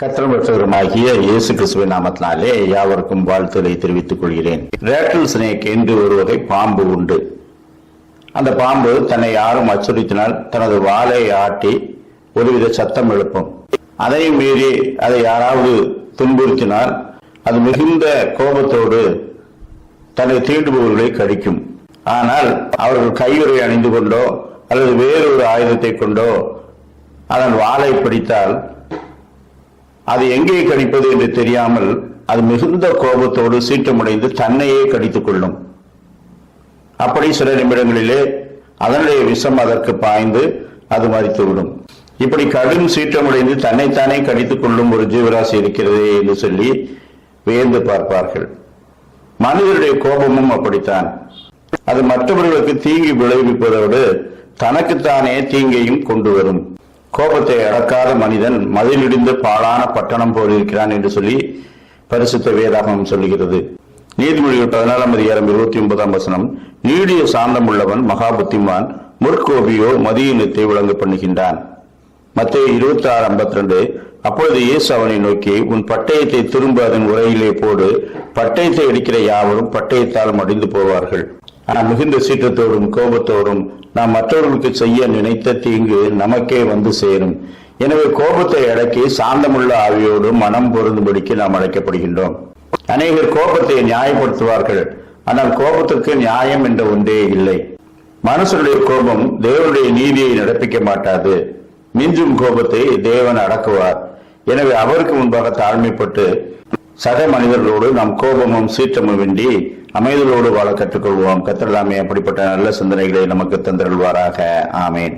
கத்திரமற்றவருமாகிய இயேசு கிறிஸ்துவ நாமத்தினாலே யாவருக்கும் வாழ்த்துதலை தெரிவித்துக் கொள்கிறேன். ரேட்டல் ஸ்னேக் என்று ஒரு வகை பாம்பு உண்டு. அந்த பாம்பு தன்னை யாரும் அச்சுறுத்தினால் தனது வாளை ஆட்டி ஒருவித சத்தம் எழுப்பும். அதையும் மீறி அதை யாராவது துன்புறுத்தினால் அது மிகுந்த கோபத்தோடு தன்னை தீண்டுபவர்களை கடிக்கும். ஆனால் அவர்கள் கையுறை அணிந்து கொண்டோ அல்லது வேறொரு ஆயுதத்தை கொண்டோ அதன் வாளை பிடித்தால் அது எங்கே கடிப்பது என்று தெரியாமல் அது மிகுந்த கோபத்தோடு சீற்றமடைந்து தன்னையே கடித்துக் கொள்ளும். அப்படி சில நிமிடங்களிலே அதனுடைய விஷம் அதற்கு பாய்ந்து அது மறித்துவிடும் இப்படி கடும் சீற்றமடைந்து தன்னைத்தானே கடித்துக் கொள்ளும் ஒரு ஜீவராசி இருக்கிறதே என்று சொல்லி வியந்து பார்ப்பார்கள். மனிதருடைய கோபமும் அப்படித்தான். அது மற்றவர்களுக்கு தீங்கி விளைவிப்பதோடு தனக்குத்தானே தீங்கையும் கொண்டு வரும். கோபத்தை அடக்காத மனிதன் மதிலிடிந்து பாழான பட்டணம் போலிருக்கிறான் என்று சொல்லி பரிசுத்த வேதாகமம் சொல்லுகிறது. நீதிமொழிகள் பதினாலாம் அதிகாரம் இருபத்தி ஒன்பதாம் வசனம் நீடிய சாந்தம் உள்ளவன் மகா புத்திமான் முற்கோபியோ மதியினத்தை விளங்க பண்ணுகின்றான். மத்திய இருபத்தி ஆறு ஐம்பத்தி ரெண்டு அப்பொழுது இயேசு அவனை நோக்கி உன் பட்டயத்தை திரும்ப அதன் உரையிலே போடு. பட்டயத்தை அடிக்கிற யாவரும் பட்டயத்தால் மடிந்து போவார்கள். மிகுந்த சீற்றத்தோடும் கோபத்தோடும் நாம் மற்றவர்களுக்கு செய்ய நினைத்த தீங்கு நமக்கே வந்து சேரும். எனவே கோபத்தை அடக்கி சாந்தமுள்ள ஆவியோடு மனம் பொருந்தும்படிக்கு நாம் அழைக்கப்படுகின்றோம். அநேகர் கோபத்தை நியாயப்படுத்துவார்கள். ஆனால் கோபத்திற்கு நியாயம் என்ற ஒன்றே இல்லை. மனுஷனுடைய கோபம் தேவனுடைய நீதியை நடப்பிக்க மாட்டாது. மிஞ்சும் கோபத்தை தேவன் அடக்குவார். எனவே அவருக்கு முன்பாக தாழ்மைப்பட்டு சக மனிதர்களோடு நாம் கோபமும் சீற்றமும் வேண்டி அமைதலோடு வாழ கற்றுக்கொள்வோம். கத்திரலாமே அப்படிப்பட்ட நல்ல சிந்தனைகளை நமக்கு தந்திருவாராக ஆமேன்.